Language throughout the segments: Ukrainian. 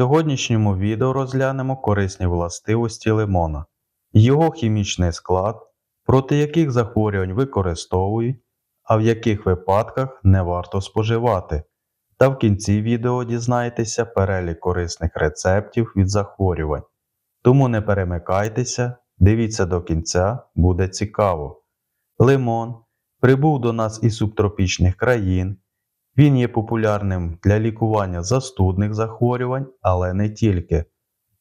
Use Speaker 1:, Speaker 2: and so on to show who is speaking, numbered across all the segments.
Speaker 1: Сьогоднішньому відео розглянемо корисні властивості лимона, його хімічний склад, проти яких захворювань використовують, а в яких випадках не варто споживати. Та в кінці відео дізнаєтеся перелік корисних рецептів від захворювань. Тому не перемикайтеся, дивіться до кінця, буде цікаво. Лимон прибув до нас із субтропічних країн. Він є популярним для лікування застудних захворювань, але не тільки.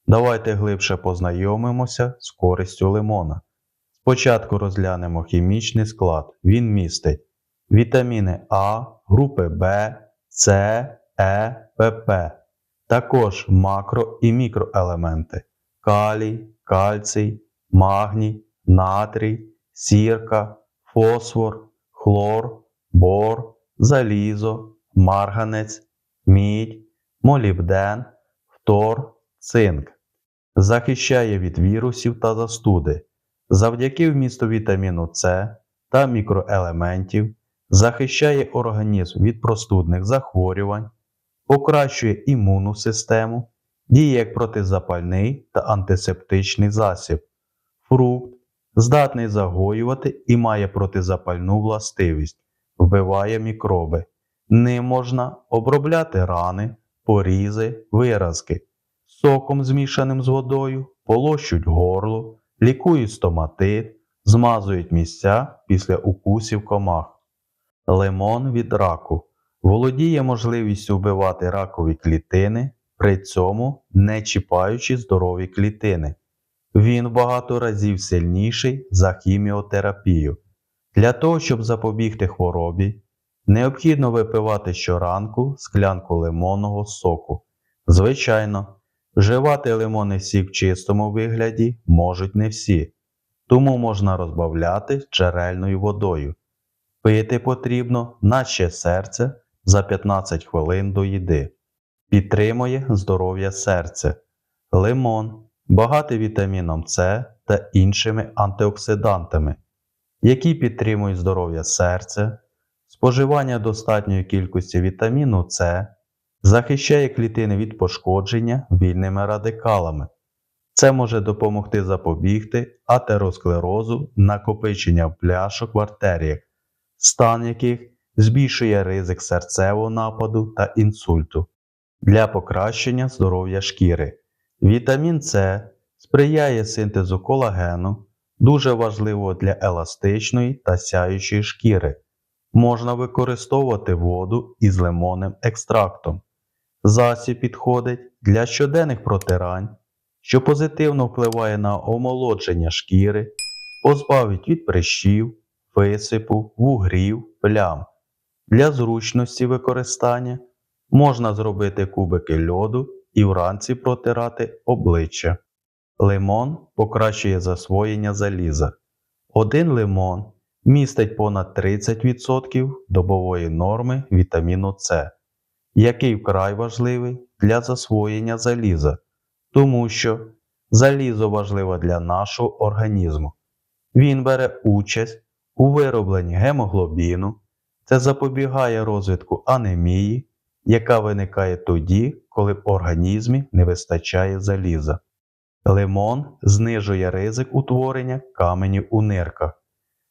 Speaker 1: Давайте глибше познайомимося з користю лимона. Спочатку розглянемо хімічний склад. Він містить вітаміни А, групи В, С, Е, ПП, також макро і мікроелементи калій, кальцій, магній, натрій, сірка, фосфор, хлор, бор, залізо, марганець, мідь, молібден, фтор, цинк. Захищає від вірусів та застуди. Завдяки вмісту вітаміну С та мікроелементів захищає організм від простудних захворювань, покращує імунну систему, діє як протизапальний та антисептичний засіб. Фрукт здатний загоювати і має протизапальну властивість, вбиває мікроби. Ним можна обробляти рани, порізи, виразки. Соком, змішаним з водою, полощуть горло, лікують стоматит, змазують місця після укусів комах. Лимон від раку володіє можливістю вбивати ракові клітини, при цьому не чіпаючи здорові клітини. Він багато разів сильніший за хіміотерапію. Для того, щоб запобігти хворобі, необхідно випивати щоранку склянку лимонного соку. Звичайно, вживати лимонний сік в чистому вигляді можуть не всі, тому можна розбавляти джерельною водою. Пити потрібно, наче серце, за 15 хвилин до їди. Підтримує здоров'я серця. Лимон багатий вітаміном С та іншими антиоксидантами, які підтримують здоров'я серця, споживання достатньої кількості вітаміну С, захищає клітини від пошкодження вільними радикалами. Це може допомогти запобігти атеросклерозу, накопичення пляшок в артеріях, стан яких збільшує ризик серцевого нападу та інсульту для покращення здоров'я шкіри. Вітамін С сприяє синтезу колагену, дуже важливо для еластичної та сяючої шкіри. Можна використовувати воду із лимонним екстрактом. Засіб підходить для щоденних протирань, що позитивно впливає на омолодження шкіри, позбавить від прищів, висипу, вугрів, плям. Для зручності використання можна зробити кубики льоду і вранці протирати обличчя. Лимон покращує засвоєння заліза. Один лимон містить понад 30% добової норми вітаміну С, який вкрай важливий для засвоєння заліза, тому що залізо важливе для нашого організму. Він бере участь у виробленні гемоглобіну, це запобігає розвитку анемії, яка виникає тоді, коли в організмі не вистачає заліза. Лимон знижує ризик утворення каменів у нирках.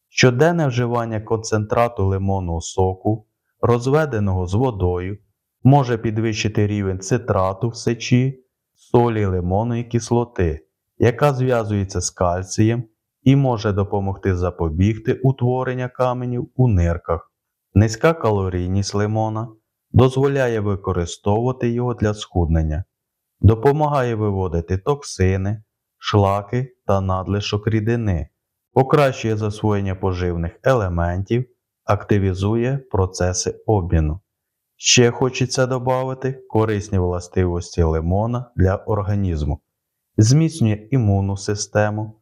Speaker 1: Щоденне вживання концентрату лимонного соку, розведеного з водою, може підвищити рівень цитрату в сечі, солі лимонної кислоти, яка зв'язується з кальцієм і може допомогти запобігти утворення каменів у нирках. Низька калорійність лимона дозволяє використовувати його для схуднення, допомагає виводити токсини, шлаки та надлишок рідини, покращує засвоєння поживних елементів, активізує процеси обміну. Ще хочеться додати корисні властивості лимона для організму, зміцнює імунну систему,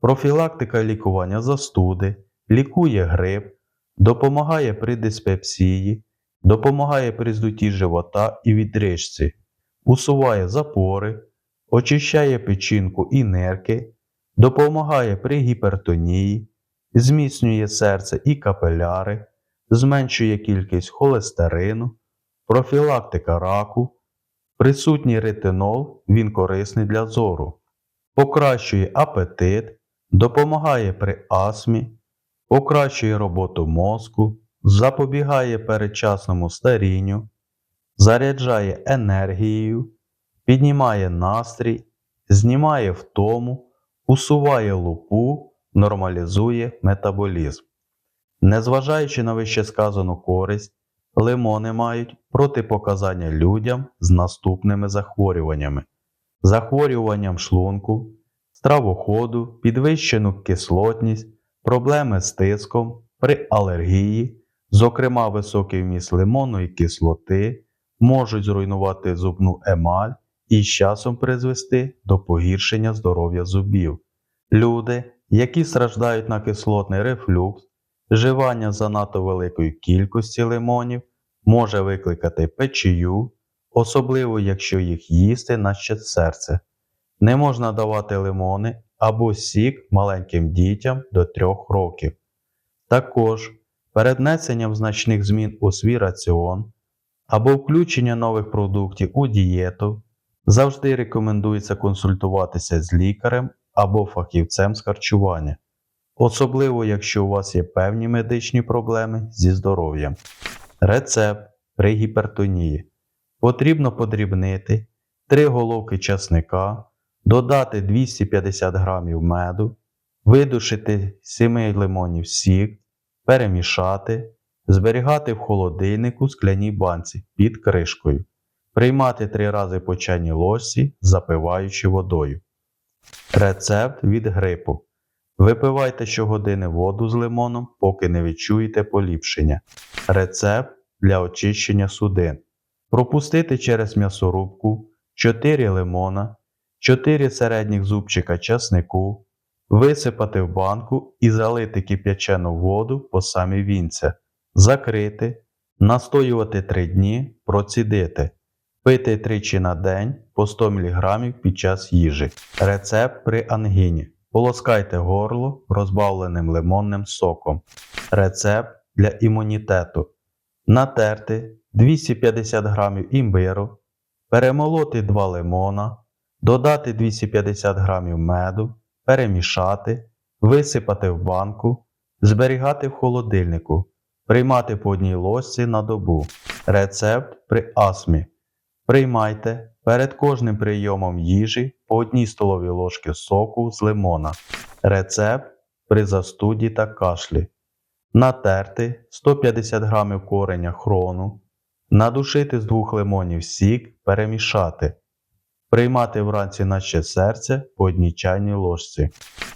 Speaker 1: профілактика лікування застуди, лікує грип, допомагає при диспепсії, допомагає при здутті живота і відрижці, усуває запори, очищає печінку і нирки, допомагає при гіпертонії, зміцнює серце і капеляри, зменшує кількість холестерину, профілактика раку, Присутній ретинол, він корисний для зору, покращує апетит, допомагає при астмі, покращує роботу мозку, запобігає передчасному старінню, заряджає енергією, піднімає настрій, знімає втому, усуває лупу, нормалізує метаболізм. Незважаючи на вищесказану користь, лимони мають протипоказання людям з наступними захворюваннями: захворюванням шлунку, стравоходу, підвищену кислотність, проблеми з тиском, при алергії, зокрема високий вміст лимонної кислоти, можуть зруйнувати зубну емаль і з часом призвести до погіршення здоров'я зубів. Люди, які страждають на кислотний рефлюкс, Вживання занадто великої кількості лимонів може викликати печію, особливо якщо їх їсти на щит серце. Не можна давати лимони або сік маленьким дітям до 3 років. Також перед внесенням значних змін у свій раціон або включення нових продуктів у дієту завжди рекомендується консультуватися з лікарем або фахівцем з харчування особливо якщо у вас є певні медичні проблеми зі здоров'ям. Рецепт при гіпертонії. Потрібно подрібнити 3 головки часника, додати 250 г меду, видушити 7 лимонів сік, перемішати, зберігати в холодильнику скляній банці під кришкою. Приймати 3 рази по чайній ложці, запиваючи водою. Рецепт від грипу. Випивайте щогодини воду з лимоном, поки не відчуєте поліпшення. Рецепт для очищення судин. Пропустити через м'ясорубку 4 лимона, 4 середніх зубчика часнику, висипати в банку і залити кип'ячену воду по самі вінця, закрити, настоювати 3 дні, процідити, пити тричі на день по 100 мг під час їжі. Рецепт при ангіні. Полоскайте горло розбавленим лимонним соком. Рецепт для імунітету. Натерти 250 г імбиру, перемолоти 2 лимона, додати 250 г меду, перемішати, висипати в банку, зберігати в холодильнику, приймати по одній ложці на добу. Рецепт при астмі. Приймайте перед кожним прийомом їжі по одній столовій ложки соку з лимона. Рецепт при застуді та кашлі. Натерти 150 г кореня хрону. Надушити з двох лимонів сік, перемішати. Приймати вранці на ще серце по одній чайній ложці.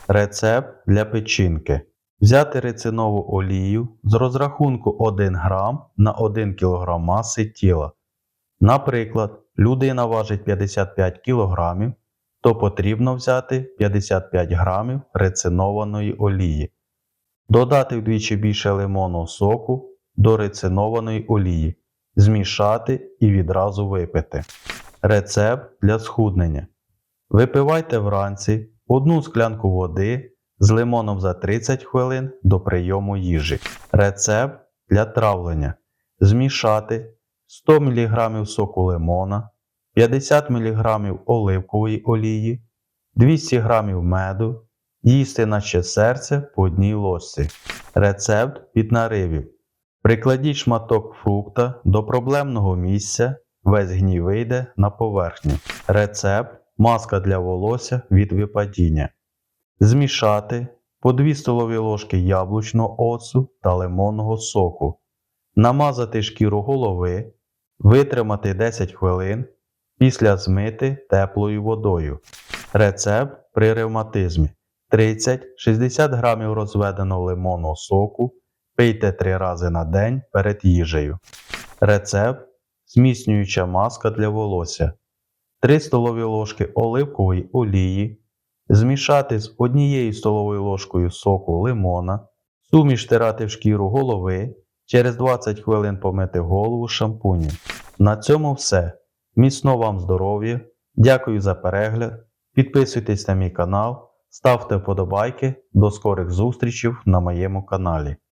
Speaker 1: Рецепт для печінки. Взяти рицинову олію з розрахунку 1 г на 1 кг маси тіла. Наприклад, людина важить 55 кг, то потрібно взяти 55 г рецинованої олії, додати вдвічі більше лимонного соку до рецинованої олії, змішати і відразу випити. Рецепт для схуднення. Випивайте вранці одну склянку води з лимоном за 30 хвилин до прийому їжі. Рецепт для травлення. Змішати 100 мг соку лимона, 50 мг оливкової олії, 200 г меду, їсти наче серце по одній ложці. Рецепт від наривів. Прикладіть шматок фрукта до проблемного місця, весь гній вийде на поверхню. Рецепт маска для волосся від випадіння. Змішати по 2 столові ложки яблучного оцу та лимонного соку. Намазати шкіру голови, витримати 10 хвилин, після змити теплою водою. Рецепт при ревматизмі 30-60 г розведеного лимонного соку. Пийте 3 рази на день перед їжею. Рецепт зміцнююча маска для волосся. 3 столові ложки оливкової олії. Змішати з однією столовою ложкою соку лимона, суміш тирати в шкіру голови, через 20 хвилин помити голову шампунем. На цьому все. Міцно вам здоров'я. Дякую за перегляд. Підписуйтесь на мій канал, ставте вподобайки. До скорих зустрічей на моєму каналі.